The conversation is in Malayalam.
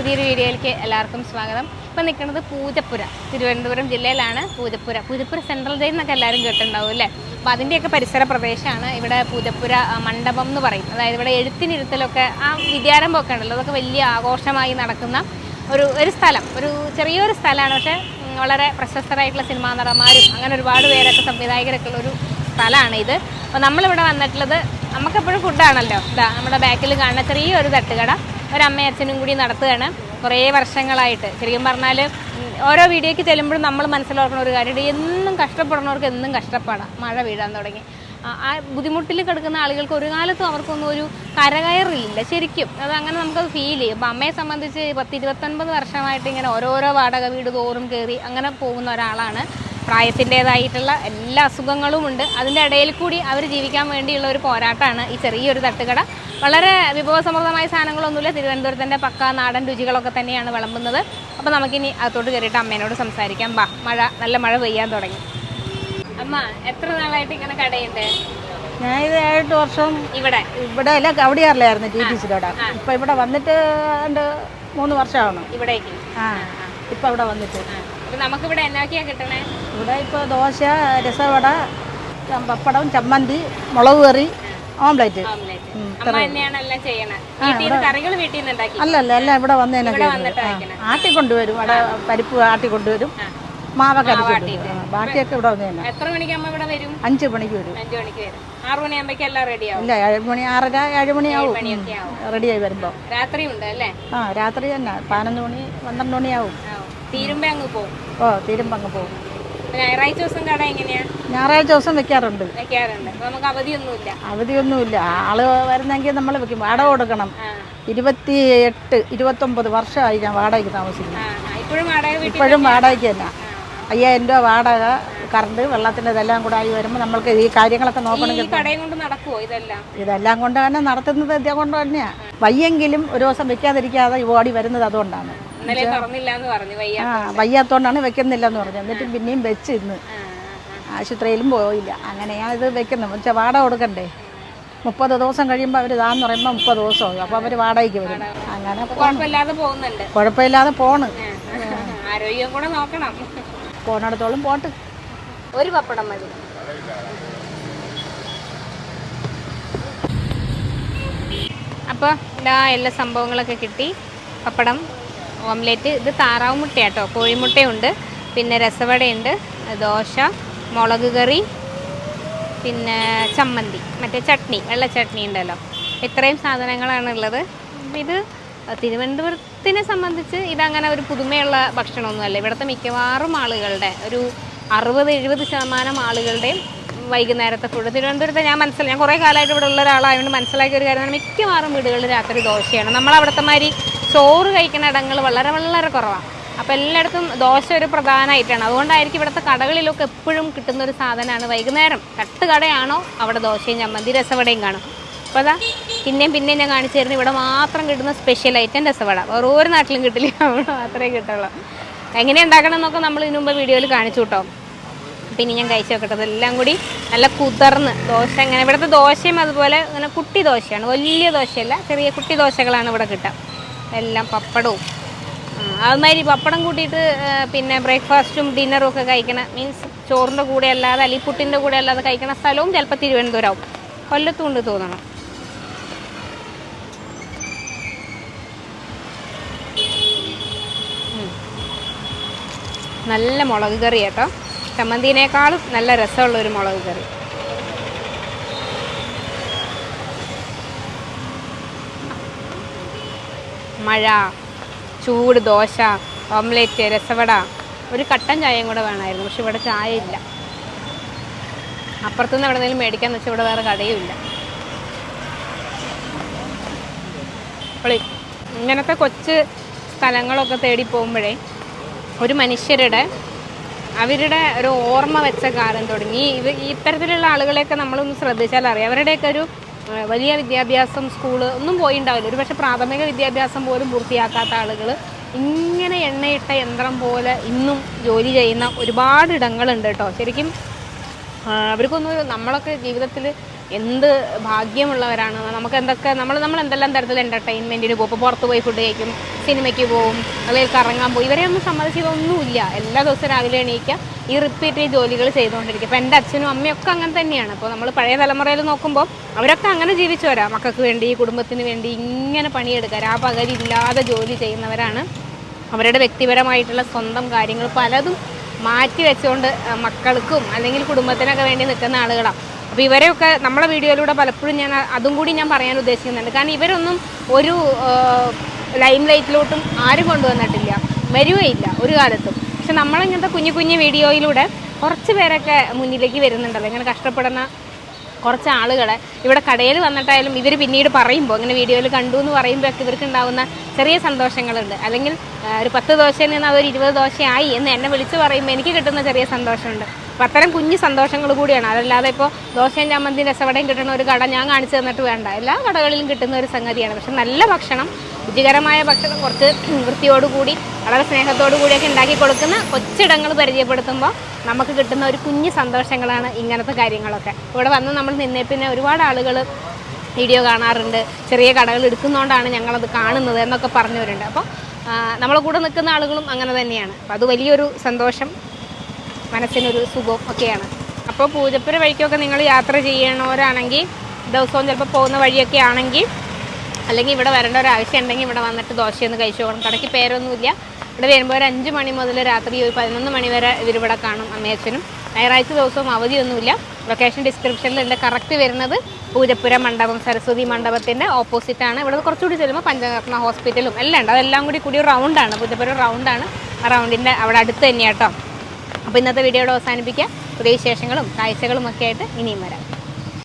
പുതിയൊരു വീഡിയോയിലേക്ക് എല്ലാവർക്കും സ്വാഗതം. ഇപ്പം നിൽക്കുന്നത് പൂജപ്പുര തിരുവനന്തപുരം ജില്ലയിലാണ് പൂജപ്പുര. പൂജപ്പുര സെൻട്രൽ ജയിൽ എന്നൊക്കെ എല്ലാവരും കേട്ടിട്ടുണ്ടാവും അല്ലേ? അപ്പോൾ അതിന്റെയൊക്കെ പരിസര പ്രദേശമാണ് ഇവിടെ പൂജപ്പുര മണ്ഡപം എന്ന് പറയും അതായത് ഇവിടെ എഴുത്തിനിരുത്തലൊക്കെ ആ വിദ്യാരംഭമൊക്കെ ഉണ്ടല്ലോ. അതൊക്കെ വലിയ ആഘോഷമായി നടക്കുന്ന ഒരു ഒരു സ്ഥലം. ഒരു ചെറിയൊരു സ്ഥലമാണ്. പക്ഷേ വളരെ പ്രശസ്തരായിട്ടുള്ള സിനിമാ നടന്മാരും അങ്ങനെ ഒരുപാട് പേരൊക്കെ സംവിധായകരൊക്കെ ഉള്ള ഒരു സ്ഥലമാണ് ഇത്. അപ്പോൾ നമ്മളിവിടെ വന്നിട്ടുള്ളത് നമുക്കെപ്പോഴും ഫുഡാണല്ലോ ഇതാ നമ്മുടെ ബാക്കിൽ കാണുന്ന ചെറിയൊരു തട്ടുകട. ഒരമ്മയും അച്ഛനും കൂടി നടത്തുകയാണ്. കുറേ വർഷങ്ങളായിട്ട്. ശരിക്കും പറഞ്ഞാൽ ഓരോ വീഡിയോയ്ക്ക് ചെല്ലുമ്പോഴും നമ്മൾ മനസ്സിലാക്കുന്ന ഒരു കാര്യമുണ്ട്. എന്നും കഷ്ടപ്പെടുന്നവർക്ക് എന്നും കഷ്ടപ്പാടാണ് മഴ വീഴാൻ തുടങ്ങി. ആ- ആ ബുദ്ധിമുട്ടിൽ കിടക്കുന്ന ആളുകൾക്ക് ഒരു കാലത്തും അവർക്കൊന്നും ഒരു കരകയറില്ല ശരിക്കും. അത് അങ്ങനെ നമുക്കത് ഫീൽ ചെയ്യും. അപ്പം അമ്മയെ സംബന്ധിച്ച് പത്ത് ഇരുപത്തൊൻപത് വർഷമായിട്ട് ഇങ്ങനെ ഓരോരോ വാടക വീട് തോറും കയറി അങ്ങനെ പോകുന്ന ഒരാളാണ്. പ്രായത്തിന്റെതായിട്ടുള്ള എല്ലാ അസുഖങ്ങളും ഉണ്ട്. അതിന്റെ ഇടയിൽ കൂടി അവർ ജീവിക്കാൻ വേണ്ടിയുള്ള ഒരു പോരാട്ടമാണ് ഈ ചെറിയൊരു തട്ടുകട. വളരെ വിഭവസമൃദ്ധമായ സാധനങ്ങളൊന്നുമില്ല. തിരുവനന്തപുരത്തിന്റെ പക്ക നാടൻ രുചികളൊക്കെ തന്നെയാണ് വിളമ്പുന്നത്. അപ്പോൾ നമുക്കിനി അകത്തോട്ട് കയറിയിട്ട് അമ്മേനോട് സംസാരിക്കാം. ബാ മഴ നല്ല മഴ പെയ്യാൻ തുടങ്ങി. അമ്മ എത്ര നാളായിട്ട് ഇങ്ങനെ കടയുണ്ട്? ഞാൻ ഇത് ഏഴെട്ട് വർഷം ഇവിടെ. ഇവിടെ അല്ല കവടിയാറിലായിരുന്നു ടി ടി സിയിലൂടെ ഇപ്പം ഇവിടെ വന്നിട്ട് രണ്ട് മൂന്ന് വർഷമാണ് ഇവിടേക്ക്. ആ ഇപ്പം ഇവിടെ വന്നിട്ട്. നമുക്കിവിടെ എന്നൊക്കെയാ കിട്ടണേ? ഇവിടെ ഇപ്പോൾ ദോശ രസവട പപ്പടം ചമ്മന്തി മുളക് കറി ഓംലേറ്റ്. അല്ലല്ല എല്ലാം ഇവിടെ വന്നതിനെ ഇവിടെ ആട്ടി കൊണ്ടുവരും. ഇവിടെ പരിപ്പ് ആട്ടിക്കൊണ്ടുവരും മാവൊക്കെ അടിച്ചുകൊണ്ടുവരും ആ, ബാക്കിയൊക്കെ ഇവിടെ വന്ന് തന്നെ. എത്ര മണിക്ക് അമ്മ ഇവിടെ വരും? അഞ്ച് മണിക്ക് വരും. അഞ്ചു മണിക്ക് വരും. ആറു മണിയാകുമ്പോഴേക്കും എല്ലാം റെഡിയാവും ഇല്ല ഏഴ് മണി ആറര ഏഴ് മണിയാവും റെഡിയായി വരുമ്പോൾ രാത്രി ഉണ്ട് അല്ലേ? ആ രാത്രി തന്നെ. പതിനൊന്ന് മണി പന്ത്രണ്ട് മണിയാവും. തീരുമ്പോ അങ്ങ് പോകും ഓ തീരുമ്പോ അങ്ങ് പോകും ഞായറാഴ്ച ദിവസം കട എങ്ങനെയാ? ഞായറാഴ്ച ദിവസം വെക്കാറുണ്ട്. വെക്കാറുണ്ട്. നമുക്ക് അവധിയൊന്നുമില്ല. അവധിയൊന്നുമില്ല. ആൾ വരുന്നെങ്കിൽ നമ്മൾ വെക്കും. വാടക കൊടുക്കണം. ഇരുപത്തി എട്ട് ഇരുപത്തൊമ്പത് വർഷമായി ഞാൻ വാടകയ്ക്ക് താമസിക്കുന്നു. ഇപ്പോഴും വാടകയ്ക്ക് തന്നെ. അയ്യായിരം രൂപ വാടക കറണ്ട് വെള്ളത്തിന്റെ ഇതെല്ലാം കൂടെ ആയി വരുമ്പോൾ നമ്മൾക്ക് ഈ കാര്യങ്ങളൊക്കെ നോക്കണമെങ്കിൽ ഇതെല്ലാം? കൊണ്ട് തന്നെ നടത്തുന്നത് ഇതേ കൊണ്ട് തന്നെയാണ് വയ്യെങ്കിലും ഒരു ദിവസം വെക്കാതിരിക്കാതെ ഓടി വരുന്നത് അതുകൊണ്ടാണ്. വയ്യാത്തോണ്ടാണ് വെക്കുന്നില്ല എന്ന് പറഞ്ഞു. എന്നിട്ട് പിന്നെയും വെച്ച് ഇന്ന്. ആശുപത്രിയിലും പോയില്ല. അങ്ങനെയാണ് ഇത് വെക്കുന്നത് വെച്ചാൽ വാടക കൊടുക്കണ്ടേ? മുപ്പത് ദിവസം കഴിയുമ്പോൾ അവർ ഇതാന്ന് പറയുമ്പോൾ മുപ്പത് ദിവസമാകും അപ്പോൾ അവർ വാടകയ്ക്ക് വരും. അങ്ങനെ. കുഴപ്പമില്ലാതെ പോണ്. ആരോഗ്യം കൂടെ നോക്കണം. പോണടത്തോളം പോട്ട്. ഒരു പപ്പടം മതി. അപ്പോൾ എല്ലാ എല്ലാ സംഭവങ്ങളൊക്കെ കിട്ടി. പപ്പടം. ഓംലെറ്റ്. ഇത് താറാവ് മുട്ടയാട്ടോ. കോഴിമുട്ടയുണ്ട്. പിന്നെ രസവടയുണ്ട്. ദോശ മുളക് കറി പിന്നെ ചമ്മന്തി. മറ്റേ ചട്നി വെള്ള ചട്നി ഉണ്ടല്ലോ. ഇത്രയും സാധനങ്ങളാണ് ഉള്ളത് ഇത് തിരുവനന്തപുരത്തിനെ സംബന്ധിച്ച് ഇതങ്ങനെ ഒരു പുതുമയുള്ള ഭക്ഷണമൊന്നുമല്ല. ഇവിടുത്തെ മിക്കവാറും ആളുകളുടെ ഒരു അറുപത് എഴുപത് ശതമാനം ആളുകളുടെയും വൈകുന്നേരത്തെ ഫുഡ് തിരുവനന്തപുരത്തെ ഞാൻ മനസ്സിലായി ഞാൻ കുറേ കാലമായിട്ട് ഇവിടെ ഉള്ള ഒരാളായതുകൊണ്ട് മനസ്സിലാക്കിയ ഒരു കാര്യമാണ് മിക്കവാറും വീടുകളിൽ രാത്രി ദോശയാണ്. നമ്മൾ അവിടുത്തെ മാതിരി ചോറ് കഴിക്കുന്ന ഇടങ്ങൾ വളരെ വളരെ കുറവാണ്. അപ്പോൾ എല്ലായിടത്തും ദോശ ഒരു പ്രധാനമായിട്ടാണ്. അതുകൊണ്ടായിരിക്കും ഇവിടുത്തെ കടകളിലൊക്കെ എപ്പോഴും കിട്ടുന്ന ഒരു സാധനമാണ് വൈകുന്നേരം. തട്ടുകടയാണോ അവിടെ ദോശയും ചമ്മന്തി രസവടയും കാണും. അപ്പോൾ അതാ പിന്നെയും പിന്നെയും ഞാൻ കാണിച്ചു തരുന്നത് ഇവിടെ മാത്രം കിട്ടുന്ന സ്പെഷ്യൽ ഐറ്റം രസവട. വേറെ ഒരു നാട്ടിലും കിട്ടില്ല. അവിടെ മാത്രമേ കിട്ടുള്ളൂ. എങ്ങനെ ഉണ്ടാക്കണം എന്നൊക്കെ നമ്മൾ ഇതിനു മുമ്പ് വീഡിയോയിൽ കാണിച്ചു കേട്ടോ. പിന്നെ ഞാൻ കഴിച്ചു നോക്കട്ടെ. അതെല്ലാം കൂടി നല്ല കുതിർന്ന് ദോശ ഇങ്ങനെ. ഇവിടുത്തെ ദോശയും അതുപോലെ ഇങ്ങനെ കുട്ടി ദോശയാണ്. വലിയ ദോശയല്ല ചെറിയ കുട്ടി ദോശകളാണ് ഇവിടെ കിട്ടുക. എല്ലാം പപ്പടവും. അതുമാതിരി പപ്പടം കൂട്ടിയിട്ട് പിന്നെ ബ്രേക്ക്ഫാസ്റ്റും ഡിന്നറും ഒക്കെ കഴിക്കണ മീൻസ് ചോറിന്റെ കൂടെ അല്ലാതെ അല്ലെങ്കിൽ പുട്ടിന്റെ കൂടെ അല്ലാതെ കഴിക്കണ സ്ഥലവും ചിലപ്പോൾ തിരുവനന്തപുരമാവും. ആവും ഉണ്ട് തോന്നണം. നല്ല മുളക് കറി കേട്ടോ. ചമ്മന്തിനേക്കാളും നല്ല രസമുള്ളൊരു മുളക് കറി. മഴ ചൂട് ദോശ ഓംലേറ്റ് രസവട. ഒരു കട്ടൻ ചായയും കൂടെ വേണമായിരുന്നു പക്ഷെ ഇവിടെ ചായ ഇല്ല അപ്പുറത്തുനിന്ന് എവിടെ നിന്നും മേടിക്കാന്ന് വെച്ചാൽ ഇവിടെ വേറെ കടയും ഇല്ല ഇങ്ങനത്തെ കൊച്ച് സ്ഥലങ്ങളൊക്കെ തേടി പോകുമ്പോഴേ ഒരു മനുഷ്യരുടെ അവരുടെ ഒരു ഓർമ്മ വെച്ച കാലം തുടങ്ങി. ഇത്തരത്തിലുള്ള ആളുകളെയൊക്കെ നമ്മളൊന്ന് ശ്രദ്ധിച്ചാൽ അറിയാം അവരുടെയൊക്കെ ഒരു വലിയ വിദ്യാഭ്യാസം സ്കൂൾ ഒന്നും പോയിണ്ടാവില്ല. ഒരു പക്ഷേ പ്രാഥമിക വിദ്യാഭ്യാസം പോലും പൂർത്തിയാക്കാത്ത ആളുകൾ ഇങ്ങനെ എണ്ണയിട്ട യന്ത്രം പോലെ ഇന്നും ജോലി ചെയ്യുന്ന ഒരുപാട് ഇടങ്ങളുണ്ട് കേട്ടോ. ശരിക്കും അവർക്കൊന്നും നമ്മളൊക്കെ ജീവിതത്തിൽ എന്ത് ഭാഗ്യമുള്ളവരാണ്. നമുക്ക് എന്തൊക്കെ നമ്മൾ നമ്മൾ എന്തെല്ലാം തരത്തിൽ എന്റർടൈൻമെന്റിന് പോകും ഇപ്പോൾ പുറത്ത് പോയി ഫുഡ് കഴിക്കും സിനിമയ്ക്ക് പോകും അല്ലെങ്കിൽ കറങ്ങാൻ പോകും ഇവരെ ഒന്നും സമ്മതിച്ചതൊന്നുമില്ല എല്ലാ ദിവസവും രാവിലെ എണീക്കുക ഈ റിപ്പീറ്റ് ഈ ജോലികൾ ചെയ്തുകൊണ്ടിരിക്കും അപ്പോൾ എന്റെ അച്ഛനും അമ്മയൊക്കെ അങ്ങനെ തന്നെയാണ്. അപ്പോൾ നമ്മൾ പഴയ തലമുറയിൽ നോക്കുമ്പോൾ അവരൊക്കെ അങ്ങനെ ജീവിച്ചവരാ. മക്കൾക്ക് വേണ്ടി കുടുംബത്തിന് വേണ്ടി ഇങ്ങനെ പണിയെടുക്കുക ആ പകലില്ലാതെ ജോലി ചെയ്യുന്നവരാണ്. അവരുടെ വ്യക്തിപരമായിട്ടുള്ള സ്വന്തം കാര്യങ്ങൾ പലതും മാറ്റി വെച്ചുകൊണ്ട് മക്കൾക്കും അല്ലെങ്കിൽ കുടുംബത്തിനൊക്കെ വേണ്ടി നിൽക്കുന്ന ആളുകളാണ് അപ്പോൾ ഇവരെയൊക്കെ നമ്മളെ വീഡിയോയിലൂടെ പലപ്പോഴും ഞാൻ അതും കൂടി ഞാൻ പറയാൻ ഉദ്ദേശിക്കുന്നുണ്ട്. കാരണം ഇവരൊന്നും ഒരു ലൈം ലൈറ്റിലോട്ടും ആരും കൊണ്ടുവന്നിട്ടില്ല. വരുകയില്ല ഒരു കാലത്തും. പക്ഷെ നമ്മളിങ്ങനത്തെ കുഞ്ഞു കുഞ്ഞു വീഡിയോയിലൂടെ കുറച്ച് പേരൊക്കെ മുന്നിലേക്ക് വരുന്നുണ്ടല്ലോ. ഇങ്ങനെ കഷ്ടപ്പെടുന്ന കുറച്ച് ആളുകളെ ഇവിടെ കടയിൽ വന്നിട്ടായാലും ഇവർ പിന്നീട് പറയുമ്പോൾ ഇങ്ങനെ വീഡിയോയിൽ കണ്ടു എന്ന് പറയുമ്പോഴൊക്കെ ഇവർക്ക് ഉണ്ടാകുന്ന ചെറിയ സന്തോഷങ്ങളുണ്ട്. അല്ലെങ്കിൽ ഒരു പത്ത് ദോശയിൽ നിന്ന് അതൊരു ഇരുപത് ദോശയായി എന്ന് എന്നെ വിളിച്ച് പറയുമ്പോൾ എനിക്ക് കിട്ടുന്ന ചെറിയ സന്തോഷമുണ്ട്. അപ്പം അത്തരം കുഞ്ഞു സന്തോഷങ്ങൾ കൂടിയാണ്. അതല്ലാതെ ഇപ്പോൾ ദോശയും ചമ്മന്തി രസവടയും കിട്ടുന്ന ഒരു കട ഞാൻ കാണിച്ചു തന്നിട്ട് വേണ്ട. എല്ലാ കടകളിലും കിട്ടുന്ന ഒരു സംഗതിയാണ്. പക്ഷെ നല്ല ഭക്ഷണം രുചികരമായ ഭക്ഷണം കുറച്ച് വൃത്തിയോടുകൂടി വളരെ സ്നേഹത്തോടു കൂടിയൊക്കെ ഉണ്ടാക്കി കൊടുക്കുന്ന കൊച്ചിടങ്ങൾ പരിചയപ്പെടുത്തുമ്പോൾ നമുക്ക് കിട്ടുന്ന ഒരു കുഞ്ഞു സന്തോഷങ്ങളാണ് ഇങ്ങനത്തെ കാര്യങ്ങളൊക്കെ. ഇവിടെ വന്ന് നമ്മൾ നിന്നേ പിന്നെ ഒരുപാട് ആളുകൾ വീഡിയോ കാണാറുണ്ട്. ചെറിയ കടകൾ എടുക്കുന്നതുകൊണ്ടാണ് ഞങ്ങളത് കാണുന്നത് എന്നൊക്കെ പറഞ്ഞവരുണ്ട്. അപ്പോൾ നമ്മളെ കൂടെ നിൽക്കുന്ന ആളുകളും അങ്ങനെ തന്നെയാണ്. അപ്പോൾ അത് വലിയൊരു സന്തോഷം മനസ്സിനൊരു സുഖവും ഒക്കെയാണ്. അപ്പോൾ പൂജപ്പുര വഴിക്കൊക്കെ നിങ്ങൾ യാത്ര ചെയ്യണവരാണെങ്കിൽ ദിവസവും ചിലപ്പോൾ പോകുന്ന വഴിയൊക്കെ ആണെങ്കിൽ അല്ലെങ്കിൽ ഇവിടെ വരേണ്ട ഒരു ആവശ്യം ഉണ്ടെങ്കിൽ ഇവിടെ വന്നിട്ട് ദോശയൊന്ന് കഴിച്ചു പോകണം. കടയ്ക്ക് പേരൊന്നുമില്ല. ഇവിടെ വരുമ്പോൾ ഒരു അഞ്ച് മണി മുതൽ രാത്രി ഒരു പതിനൊന്ന് മണി വരെ ഇവരിവിടെ കാണും അമ്മയച്ചനും ഞായറാഴ്ച ദിവസവും അവധിയൊന്നുമില്ല. ലൊക്കേഷൻ ഡിസ്ക്രിപ്ഷനിൽ എന്റെ കറക്റ്റ് വരുന്നത് പൂജപ്പുര മണ്ഡപം സരസ്വതി മണ്ഡപത്തിന്റെ ഓപ്പോസിറ്റാണ് ഇവിടെ കുറച്ചുകൂടി ചെല്ലുമ്പോൾ പഞ്ചരത്ന ഹോസ്പിറ്റലും എല്ലാം ഉണ്ട്. അതെല്ലാം കൂടി കൂടി റൗണ്ടാണ് പൂജപ്പുര റൗണ്ടാണ് ആ റൗണ്ടിന്റെ അവിടെ അടുത്ത് തന്നെയാട്ടോ അപ്പോൾ ഇന്നത്തെ വീഡിയോയുടെ അവസാനിപ്പിക്കാം. പുതിയ വിശേഷങ്ങളും കാഴ്ചകളും ഒക്കെ ആയിട്ട് ഇനിയും വരാം.